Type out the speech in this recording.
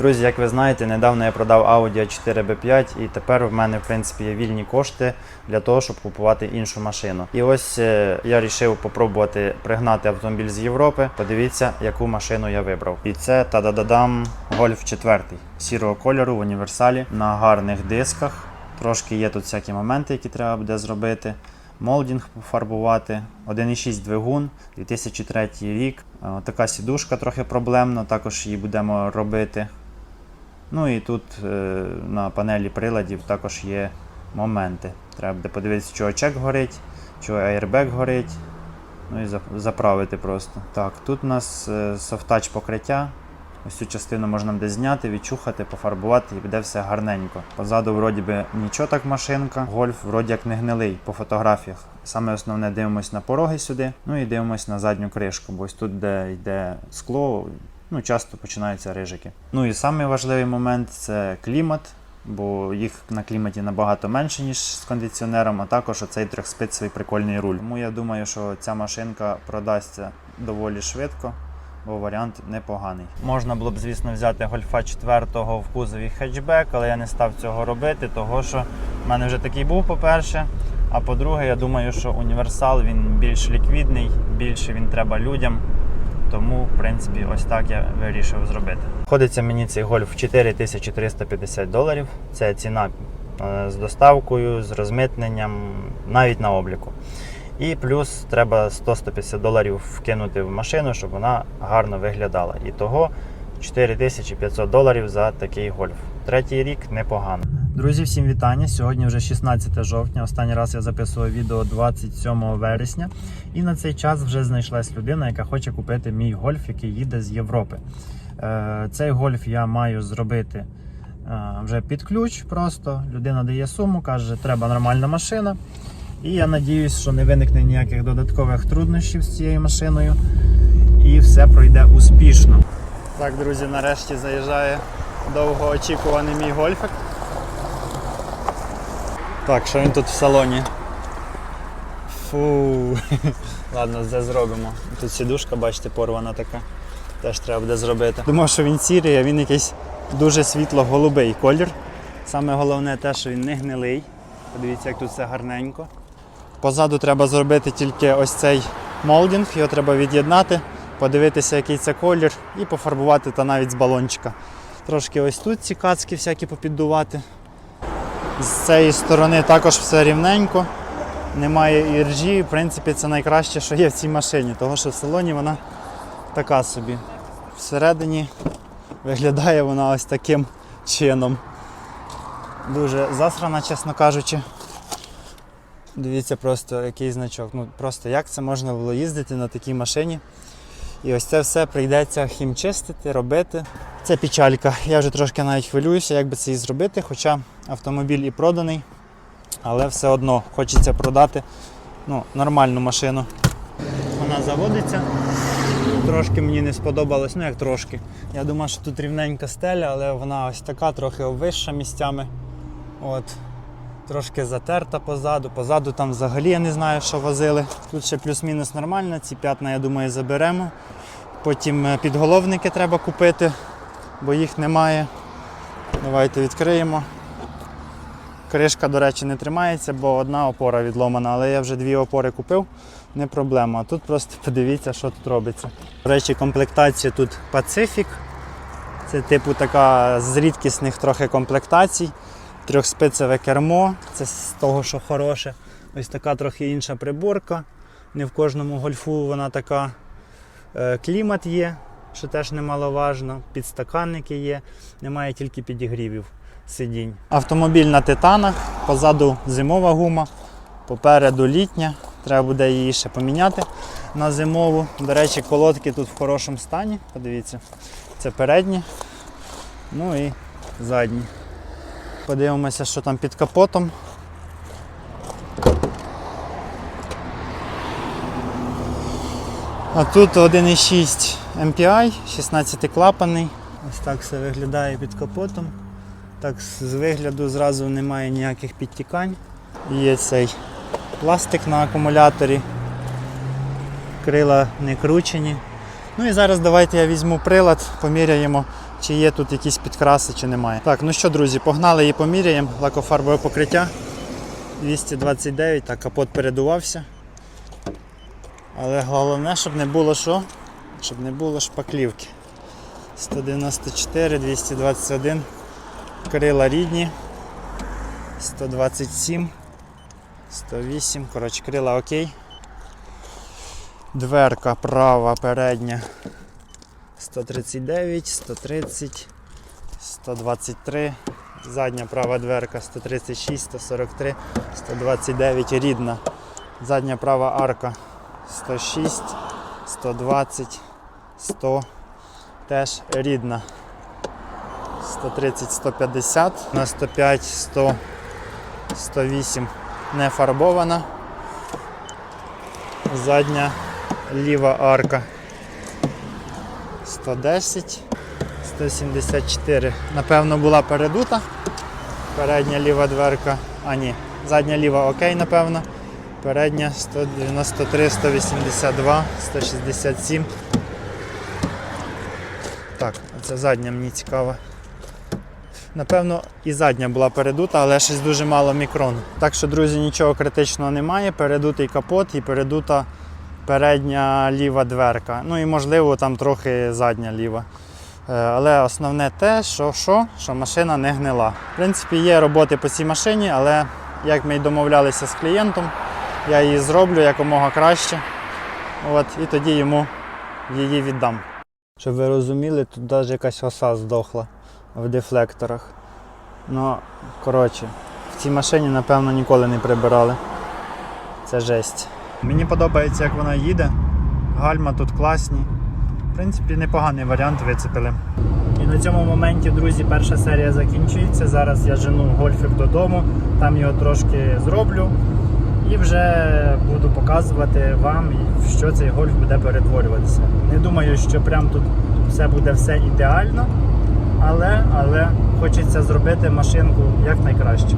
Друзі, як ви знаєте, недавно я продав Audi A4 B5 і тепер в мене в принципі є вільні кошти для того, щоб купувати іншу машину. І ось е, я вирішив попробувати пригнати автомобіль з Європи. Подивіться, яку машину я вибрав. І це та-да-да-дам Golf 4 сірого кольору в універсалі на гарних дисках. Трошки є тут всякі моменти, які треба буде зробити. Молдінг пофарбувати, 1,6 двигун, 2003 рік. Е, Така сідушка трохи проблемна, також її будемо робити. Ну і тут е, на панелі приладів також є моменти. Треба буде подивитися, чого чек горить, чого airbag горить. Ну і заправити просто. Так, тут у нас е, софтач покриття. Ось цю частину можна буде зняти, відчухати, пофарбувати і буде все гарненько. Позаду вроді би нічого так машинка. Гольф вроді як не гнилий по фотографіях. Саме основне дивимось на пороги сюди, ну і дивимось на задню кришку, бо ось тут, де йде скло, ну часто починаються рижики. Ну і самий важливий момент це клімат. Бо їх на кліматі набагато менше, ніж з кондиціонером, а також оцей трьохспицевий прикольний руль. Тому я думаю, що ця машинка продасться доволі швидко бо варіант непоганий. Можна було б, звісно, взяти гольфа 4 в кузові хетчбек, але я не став цього робити, того що в мене вже такий був, по-перше. А по-друге, я думаю, що універсал він більш ліквідний, більше він треба людям. Тому, в принципі, ось так я вирішив зробити. Ходиться мені цей гольф 4350 доларів. Це ціна е, з доставкою, з розмитненням, навіть на обліку. І плюс треба 100-150 доларів вкинути в машину, щоб вона гарно виглядала. І того 4500 доларів за такий гольф. Третій рік непогано. Друзі, всім вітання. Сьогодні вже 16 жовтня. Останній раз я записував відео 27 вересня. І на цей час вже знайшлась людина, яка хоче купити мій гольф, який їде з Європи. Е, Цей гольф я маю зробити е, вже під ключ. Просто людина дає суму, каже, треба нормальна машина. І я надіюсь, що не виникне ніяких додаткових труднощів з цією машиною. І все пройде успішно. Так, друзі, нарешті заїжджає довгоочікуваний мій гольфик. Так, що він тут в салоні? Фу. Ладно, це зробимо. Тут сідушка, бачите, порвана така. Теж треба буде зробити. Думав, що він сірий, а він якийсь дуже світло-голубий колір. Саме головне те, що він не гнилий. Подивіться, як тут все гарненько. Позаду треба зробити тільки ось цей молдинг, його треба від'єднати, подивитися, який це колір, і пофарбувати та навіть з балончика. Трошки ось тут ці кацки всякі попіддувати. З цієї сторони також все рівненько, немає іржі. В принципі, це найкраще, що є в цій машині, тому що в салоні вона така собі. Всередині виглядає вона ось таким чином. Дуже засрана, чесно кажучи. Дивіться просто який значок. Ну просто як це можна було їздити на такій машині. І ось це все прийдеться хімчистити, робити. Це печалька. Я вже трошки навіть хвилююся, як би це і зробити, хоча автомобіль і проданий, але все одно хочеться продати ну, нормальну машину. Вона заводиться. Трошки мені не сподобалось, ну як трошки. Я думав, що тут рівненька стеля, але вона ось така, трохи вища місцями. От. Трошки затерта позаду. Позаду там взагалі я не знаю, що возили. Тут ще плюс-мінус нормально, ці п'ятна, я думаю, заберемо. Потім е, підголовники треба купити, бо їх немає. Давайте відкриємо. Кришка, до речі, не тримається, бо одна опора відломана, але я вже дві опори купив, не проблема. Тут просто подивіться, що тут робиться. До речі, комплектація тут Pacific. Це типу така з рідкісних трохи комплектацій. Трьохспицеве кермо, це з того, що хороше. Ось така трохи інша приборка. Не в кожному гольфу вона така. Е, Клімат є, що теж немаловажно. Підстаканники є, немає тільки підігрівів сидінь. Автомобіль на титанах, позаду зимова гума, попереду літня. Треба буде її ще поміняти на зимову. До речі, колодки тут в хорошому стані. Подивіться, це передні, ну і задні. Подивимося, що там під капотом. А тут 1,6 MPI, 16 клапаний. Ось так все виглядає під капотом. Так з вигляду зразу немає ніяких підтікань. Є цей пластик на акумуляторі. Крила не кручені. Ну і зараз давайте я візьму прилад, поміряємо чи є тут якісь підкраси, чи немає. Так, ну що, друзі, погнали і поміряємо лакофарбове покриття. 229, так, капот передувався. Але головне, щоб не було що? Щоб не було шпаклівки. 194, 221, крила рідні, 127, 108, коротше, крила окей. Дверка права, передня 139, 130, 123, задня права дверка 136, 143, 129, рідна. Задня права арка 106, 120, 100, теж рідна. 130, 150, на 105, 100, 108 не фарбована. Задня ліва арка 110, 174. Напевно, була передута. Передня ліва дверка. А ні, задня ліва окей, напевно. Передня 193, 182, 167. Так, це задня мені цікава. Напевно, і задня була передута, але щось дуже мало мікрон. Так що, друзі, нічого критичного немає. Передутий капот і передута передня ліва дверка. Ну і можливо там трохи задня ліва. Е, Але основне те, що, що, що машина не гнила. В принципі, є роботи по цій машині, але як ми й домовлялися з клієнтом, я її зроблю якомога краще. От, і тоді йому її віддам. Щоб ви розуміли, тут навіть якась оса здохла в дефлекторах. Ну, коротше, в цій машині, напевно, ніколи не прибирали. Це жесть. Мені подобається, як вона їде. Гальма тут класні. В принципі, непоганий варіант вицепили. І на цьому моменті, друзі, перша серія закінчується. Зараз я жену гольфик додому, там його трошки зроблю. І вже буду показувати вам, що цей гольф буде перетворюватися. Не думаю, що прям тут все буде все ідеально, але, але хочеться зробити машинку як найкраще.